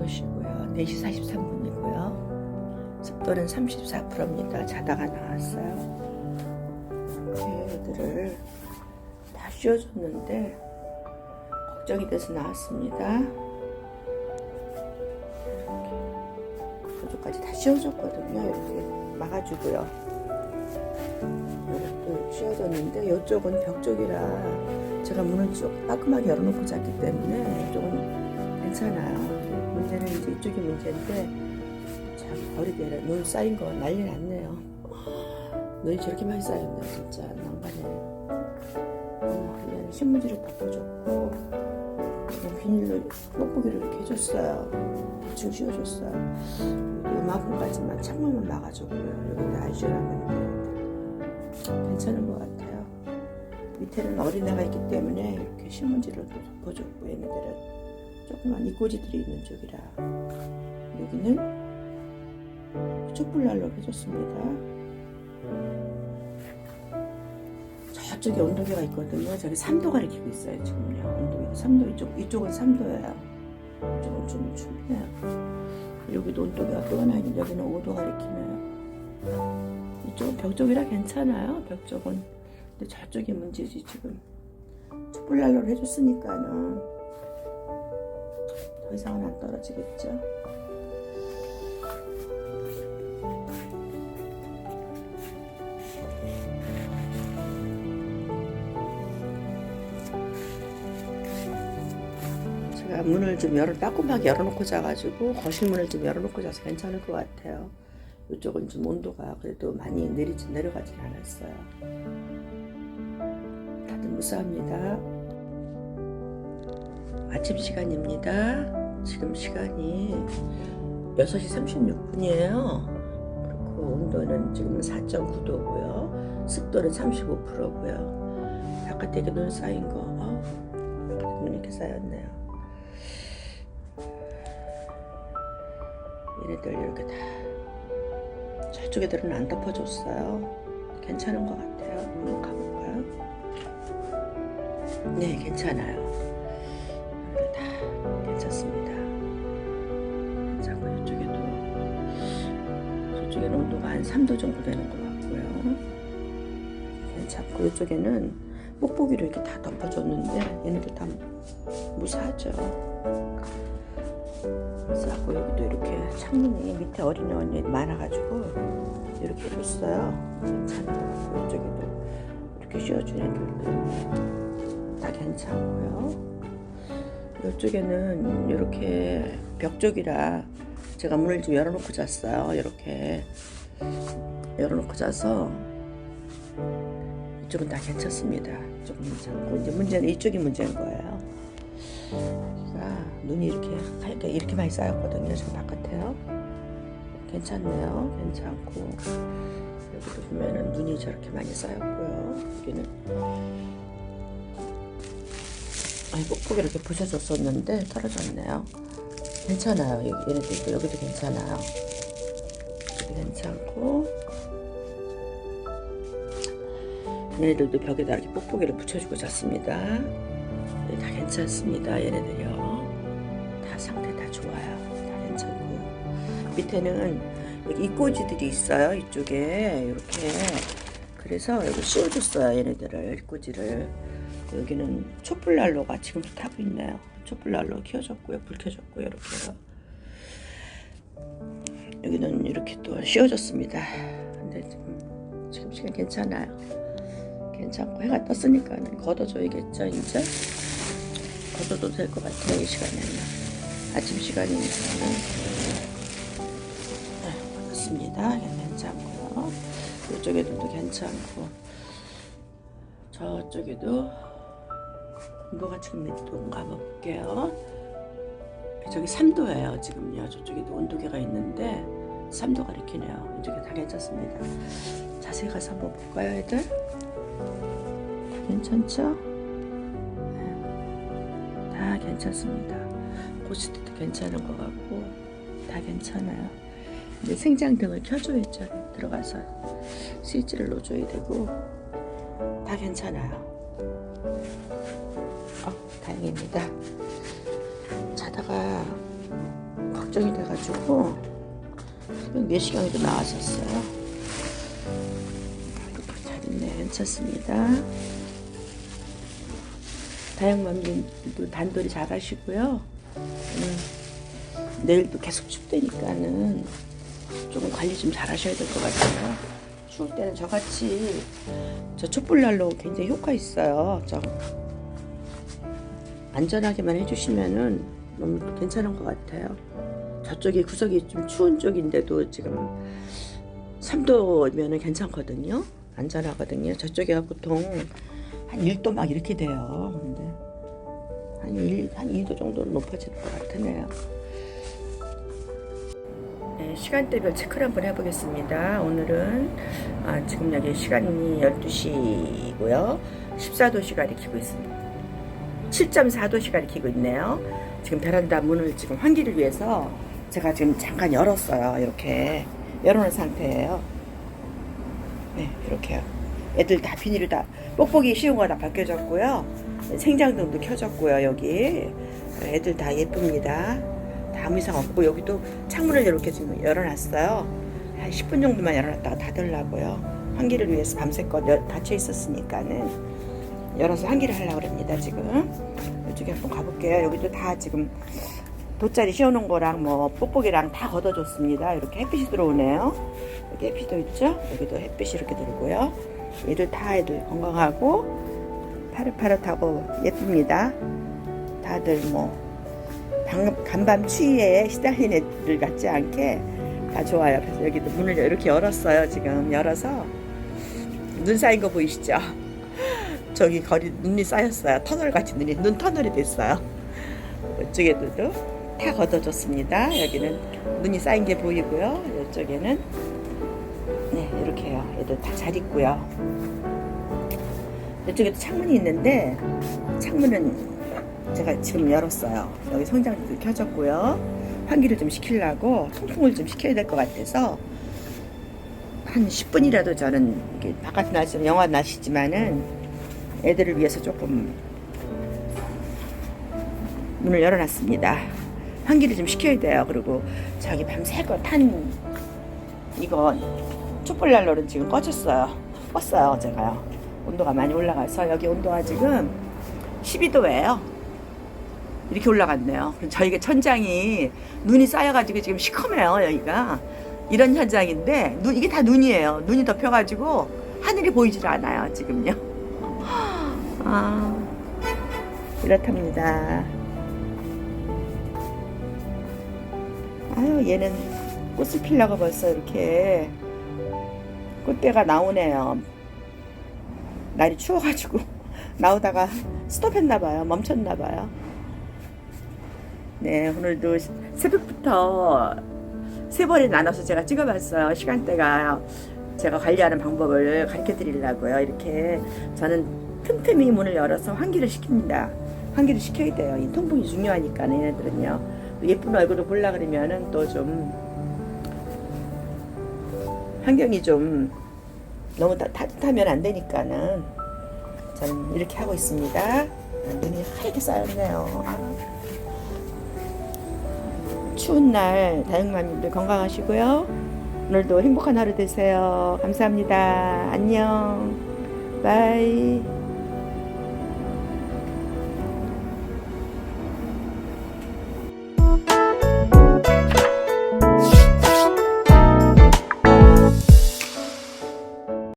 보시고요. 4시 43분이고요. 습도는 34%입니다. 자다가 나왔어요. 애들을 다 씌워줬는데 걱정이 돼서 나왔습니다. 이렇게 저쪽까지 다 씌워줬거든요. 이렇게 막아주고요. 이렇게 씌워줬는데 이쪽은 벽 쪽이라 제가 문을 쭉 따끔하게 열어놓고 잤기 때문에 이쪽은 괜찮아요. 문제는 이제 이쪽이 문제인데 참 버리게 눈 쌓인 거 난리 났네요. 눈이 저렇게 많이 쌓였나 진짜 난감해. 어, 그냥 신문지를 덮어줬고 그냥 비닐로 뽁뽁이를 이렇게 해줬어요. 대충 씌워줬어요. 요만큼까지만 창문만 막아주고요. 여기다 아이쇼라면 괜찮은 것 같아요. 밑에는 어린애가 있기 때문에 이렇게 신문지를 또 덮어줬고 얘네들은 조그만 이꼬지들이 있는 쪽이라 여기는 촛불난로 해줬습니다. 저쪽에 온도계가 있거든요. 저기 3도 가리키고 있어요 지금요. 온도계가 3도 이쪽 이쪽은 3도예요. 이쪽은 좀 춥네요. 여기도 온도계가 또 하나 있는데 여기는 5도 가리키네요. 이쪽은 벽 쪽이라 괜찮아요. 벽 쪽은. 근데 저쪽이 문제지 지금. 촛불난로를 해줬으니까는 더 이상은 안 떨어지겠죠. 제가 문을 좀 열어 따끔하게 열어놓고 자가지고 거실 문을 좀 열어놓고 자서 괜찮을 것 같아요. 이쪽은 좀 온도가 그래도 많이 내리지 내려가진 않았어요. 다들 무사합니다. 아침 시간입니다. 지금 시간이 6시 36분이에요. 그리고 온도는 지금은 4.9도고요. 습도는 35%고요. 바깥에 이렇게 눈 쌓인 거, 어, 눈이 이렇게 쌓였네요. 얘네들 이렇게 다 저쪽 애들은 안 덮어줬어요. 괜찮은 것 같아요. 한번 가볼까요? 네, 괜찮아요. 한 3도 정도 되는 것 같고요. 괜찮고 이쪽에는 뽁뽁이로 이렇게 다 덮어줬는데 얘네들 다 무사하죠. 무사하고 여기도 이렇게 창문이 밑에 어린애 언니 많아가지고 이렇게 해줬어요. 괜찮아요. 이쪽에도 이렇게 씌워준 애들도 다 괜찮고요. 이쪽에는 이렇게 벽 쪽이라 제가 문을 좀 열어놓고 잤어요. 이렇게 열어놓고 자서 이쪽은 다 괜찮습니다. 이쪽은 괜찮고 이제 문제는 이쪽이 문제인 거예요. 여기가 눈이 이렇게 하얗게 이렇게 많이 쌓였거든요. 지금 바깥에요. 괜찮네요. 괜찮고 여기도 보면은 눈이 저렇게 많이 쌓였고요. 여기는 아니 뽁뽁이 이렇게 부셔졌었는데 떨어졌네요. 괜찮아요. 얘네들도 여기도 괜찮아요. 괜찮고 얘네들도 벽에다 이렇게 뽁뽁이를 붙여주고 잤습니다. 네, 다 괜찮습니다. 얘네들이요. 다 상태 다 좋아요. 다 괜찮고요. 밑에는 여기 이꼬지들이 있어요. 이쪽에 이렇게 그래서 여기 씌워줬어요. 얘네들을 이꼬지를 여기는 촛불난로가 지금도 타고 있네요. 촛불난로 켜졌고요. 불 켜졌고요. 이렇게요. 여기는 이렇게 또 씌워졌습니다. 근데 지금, 시간 괜찮아요. 괜찮고 해가 떴으니까는 걷어줘야겠죠 이제? 걷어도 될 것 같아요 이 시간에는. 아침 시간이니까는. 네, 걷었습니다. 괜찮고요. 이쪽에도 괜찮고. 저쪽에도 온도가 지금 몇 도인가 볼게요 저기 3도예요 지금요 저쪽에도 온도계가 있는데 3도 가리키네요 이쪽에 다 괜찮습니다 자세히 가서 한번 볼까요 애들 괜찮죠? 네. 다 괜찮습니다. 고시트도 괜찮은 것 같고 다 괜찮아요. 이제 생장등을 켜줘야죠. 들어가서 스위치를 넣어줘야 되고 다 괜찮아요. 어, 다행입니다. 자다가 걱정이 돼가지고 새벽 4시경에도 나왔었어요. 이렇게 잘 있네. 괜찮습니다. 다영맘님도 단돌이 잘 하시고요. 음, 내일도 계속 춥다니까는 조금 관리 좀 잘 하셔야 될 것 같아요. 추울 때는 저같이 저 촛불난로 굉장히 효과 있어요. 저 안전하게만 해주시면은 너무 괜찮은 것 같아요. 저쪽이 구석이 좀 추운 쪽인데도 지금 3도면은 괜찮거든요. 안전하거든요. 저쪽에가 보통 한 1도 막 이렇게 돼요. 근데 한 1, 한 2도 정도 높아질 것 같으네요. 네, 시간대별 체크를 한번 해보겠습니다. 오늘은 아, 지금 여기 시간이 12시고요. 14도씨가 가리키고 있습니다. 7.4도씨가 가리키고 있네요. 지금 베란다 문을 지금 환기를 위해서 제가 지금 잠깐 열었어요. 이렇게 열어놓은 상태예요. 네, 이렇게요. 애들 다 비닐을 다 뽁뽁이 씌운 거 다 벗겨졌고요. 생장등도 켜졌고요. 여기 애들 다 예쁩니다. 다 아무 이상 없고 여기도 창문을 이렇게 지금 열어놨어요. 한 10분 정도만 열어놨다가 닫으려고요. 환기를 위해서 밤새껏 여- 닫혀 있었으니까는 열어서 환기를 하려고 합니다. 지금 이쪽에 한번 가볼게요. 여기도 다 지금 돗자리 씌워놓은 거랑 뭐 뽁뽁이랑 다 걷어줬습니다. 이렇게 햇빛이 들어오네요. 여기 햇빛도 있죠? 여기도 햇빛이 이렇게 들고요. 얘들 다 애들 건강하고 파릇파릇하고 예쁩니다. 다들 뭐 방- 간밤 추위에 시달린 애들 같지 않게 다 좋아요. 그래서 여기도 문을 이렇게 열었어요. 지금 열어서 눈 쌓인 거 보이시죠? 저기 거리 눈이 쌓였어요. 터널 같이 눈이 눈 터널이 됐어요. 이쪽에도 다 걷어줬습니다. 여기는 눈이 쌓인 게 보이고요. 이쪽에는 네 이렇게요. 얘도 다 잘 있고요. 이쪽에도 창문이 있는데 창문은 제가 지금 열었어요. 여기 성장도 켜졌고요. 환기를 좀 시키려고 통풍을 좀 시켜야 될 것 같아서 한 10분이라도 저는 바깥 날씨 좀 영하 날씨지만은 애들을 위해서 조금 문을 열어놨습니다. 환기를 좀 시켜야 돼요. 그리고 저기 밤새껏 탄 이거 촛불 난로는 지금 꺼졌어요. 껐어요, 제가요. 온도가 많이 올라가서 여기 온도가 지금 12도예요. 이렇게 올라갔네요. 저희가 천장이 눈이 쌓여가지고 지금 시커매요, 여기가. 이런 현장인데, 눈, 이게 다 눈이에요. 눈이 덮여가지고 하늘이 보이질 않아요, 지금요. 아, 이렇답니다. 아유, 얘는 꽃을 피려고 벌써 이렇게 꽃대가 나오네요. 날이 추워가지고 나오다가 스톱했나봐요. 멈췄나봐요. 네, 오늘도 새벽부터 세 번에 나눠서 제가 찍어봤어요. 시간대가 제가 관리하는 방법을 가르쳐 드리려고요. 이렇게 저는 틈틈이 문을 열어서 환기를 시킵니다. 환기를 시켜야 돼요. 이 통풍이 중요하니까 얘네들은요. 또 예쁜 얼굴을 보려 그러면은 또 좀 환경이 좀 너무 따, 따뜻하면 안 되니까는 저는 이렇게 하고 있습니다. 눈이 하얗게 쌓였네요. 아. 추운 날 다육맘님들 건강하시고요. 오늘도 행복한 하루 되세요. 감사합니다. 안녕. 바이.